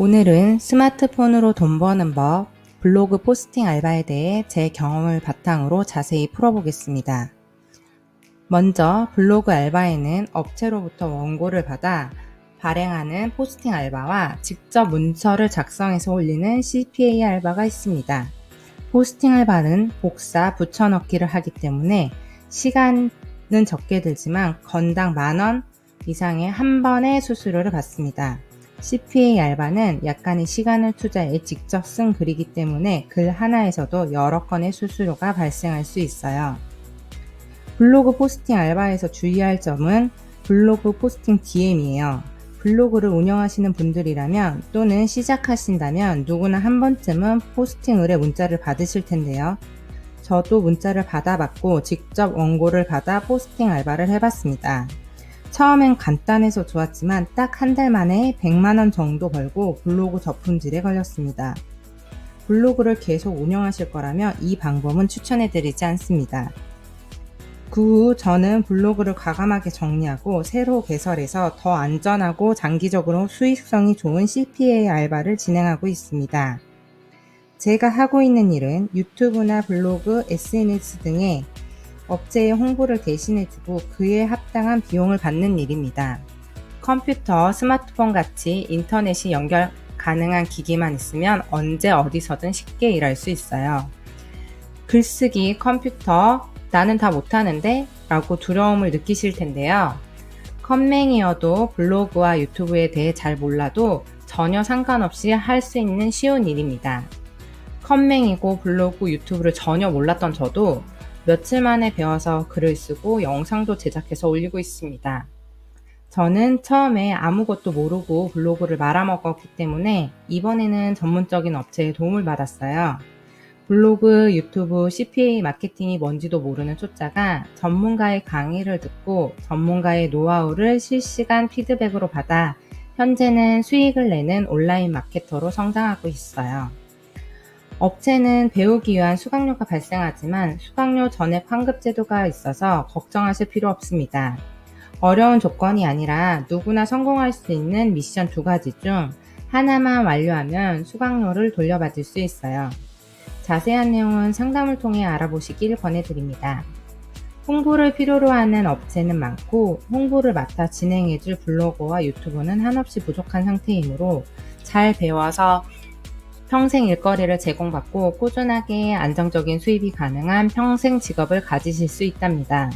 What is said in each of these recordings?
오늘은 스마트폰으로 돈 버는 법, 블로그 포스팅 알바에 대해 제 경험을 바탕으로 자세히 풀어보겠습니다. 먼저 블로그 알바에는 업체로부터 원고를 받아 발행하는 포스팅 알바와 직접 문서를 작성해서 올리는 CPA 알바가 있습니다. 포스팅 알바는 복사, 붙여넣기를 하기 때문에 시간은 적게 들지만 건당 만원 이상의 한 번의 수수료를 받습니다. CPA 알바는 약간의 시간을 투자해 직접 쓴 글이기 때문에 글 하나에서도 여러 건의 수수료가 발생할 수 있어요. 블로그 포스팅 알바에서 주의할 점은 블로그 포스팅 DM이에요. 블로그를 운영하시는 분들이라면 또는 시작하신다면 누구나 한 번쯤은 포스팅 의뢰 문자를 받으실 텐데요. 저도 문자를 받아봤고 직접 원고를 받아 포스팅 알바를 해봤습니다. 처음엔 간단해서 좋았지만 딱 한 달 만에 100만원 정도 벌고 블로그 저품질에 걸렸습니다. 블로그를 계속 운영하실 거라면 이 방법은 추천해드리지 않습니다. 그 후 저는 블로그를 과감하게 정리하고 새로 개설해서 더 안전하고 장기적으로 수익성이 좋은 CPA 알바를 진행하고 있습니다. 제가 하고 있는 일은 유튜브나 블로그, SNS 등의 업체의 홍보를 대신해주고 그에 합당한 비용을 받는 일입니다. 컴퓨터, 스마트폰 같이 인터넷이 연결 가능한 기기만 있으면 언제 어디서든 쉽게 일할 수 있어요. 글쓰기, 컴퓨터, 나는 다 못하는데? 라고 두려움을 느끼실 텐데요. 컴맹이어도 블로그와 유튜브에 대해 잘 몰라도 전혀 상관없이 할 수 있는 쉬운 일입니다. 컴맹이고 블로그, 유튜브를 전혀 몰랐던 저도 며칠 만에 배워서 글을 쓰고 영상도 제작해서 올리고 있습니다. 저는 처음에 아무것도 모르고 블로그를 말아먹었기 때문에 이번에는 전문적인 업체의 도움을 받았어요. 블로그, 유튜브, CPA 마케팅이 뭔지도 모르는 초짜가 전문가의 강의를 듣고 전문가의 노하우를 실시간 피드백으로 받아 현재는 수익을 내는 온라인 마케터로 성장하고 있어요. 업체는 배우기 위한 수강료가 발생하지만 수강료 전액 환급 제도가 있어서 걱정하실 필요 없습니다. 어려운 조건이 아니라 누구나 성공할 수 있는 미션 두 가지 중 하나만 완료하면 수강료를 돌려받을 수 있어요. 자세한 내용은 상담을 통해 알아보시길 권해드립니다. 홍보를 필요로 하는 업체는 많고 홍보를 맡아 진행해줄 블로거와 유튜브는 한없이 부족한 상태이므로 잘 배워서 평생 일거리를 제공받고 꾸준하게 안정적인 수입이 가능한 평생 직업을 가지실 수 있답니다.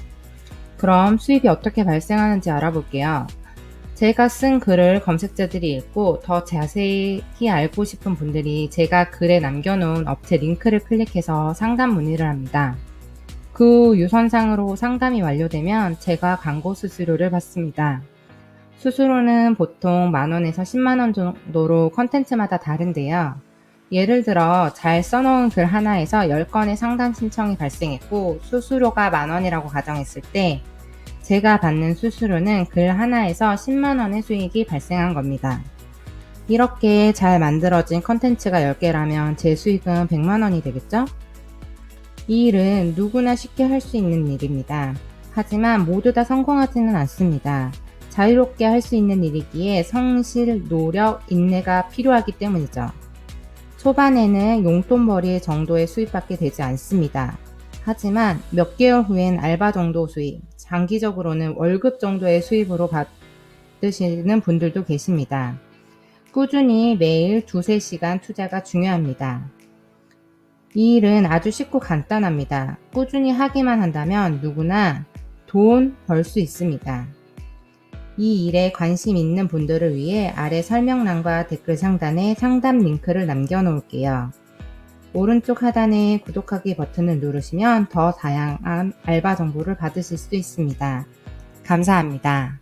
그럼 수입이 어떻게 발생하는지 알아볼게요. 제가 쓴 글을 검색자들이 읽고 더 자세히 알고 싶은 분들이 제가 글에 남겨놓은 업체 링크를 클릭해서 상담 문의를 합니다. 그 유선상으로 상담이 완료되면 제가 광고 수수료를 받습니다. 수수료는 보통 만원에서 10만원 정도로 컨텐츠마다 다른데요. 예를 들어 잘 써놓은 글 하나에서 10건의 상담 신청이 발생했고 수수료가 만 원이라고 가정했을 때 제가 받는 수수료는 글 하나에서 10만 원의 수익이 발생한 겁니다. 이렇게 잘 만들어진 컨텐츠가 10개라면 제 수익은 100만 원이 되겠죠? 이 일은 누구나 쉽게 할 수 있는 일입니다. 하지만 모두 다 성공하지는 않습니다. 자유롭게 할 수 있는 일이기에 성실, 노력, 인내가 필요하기 때문이죠. 초반에는 용돈벌이 정도의 수입밖에 되지 않습니다. 하지만 몇 개월 후엔 알바 정도 수입, 장기적으로는 월급 정도의 수입으로 받으시는 분들도 계십니다. 꾸준히 매일 두세 시간 투자가 중요합니다. 이 일은 아주 쉽고 간단합니다. 꾸준히 하기만 한다면 누구나 돈 벌 수 있습니다. 이 일에 관심 있는 분들을 위해 아래 설명란과 댓글 상단에 상담 링크를 남겨놓을게요. 오른쪽 하단에 구독하기 버튼을 누르시면 더 다양한 알바 정보를 받으실 수 있습니다. 감사합니다.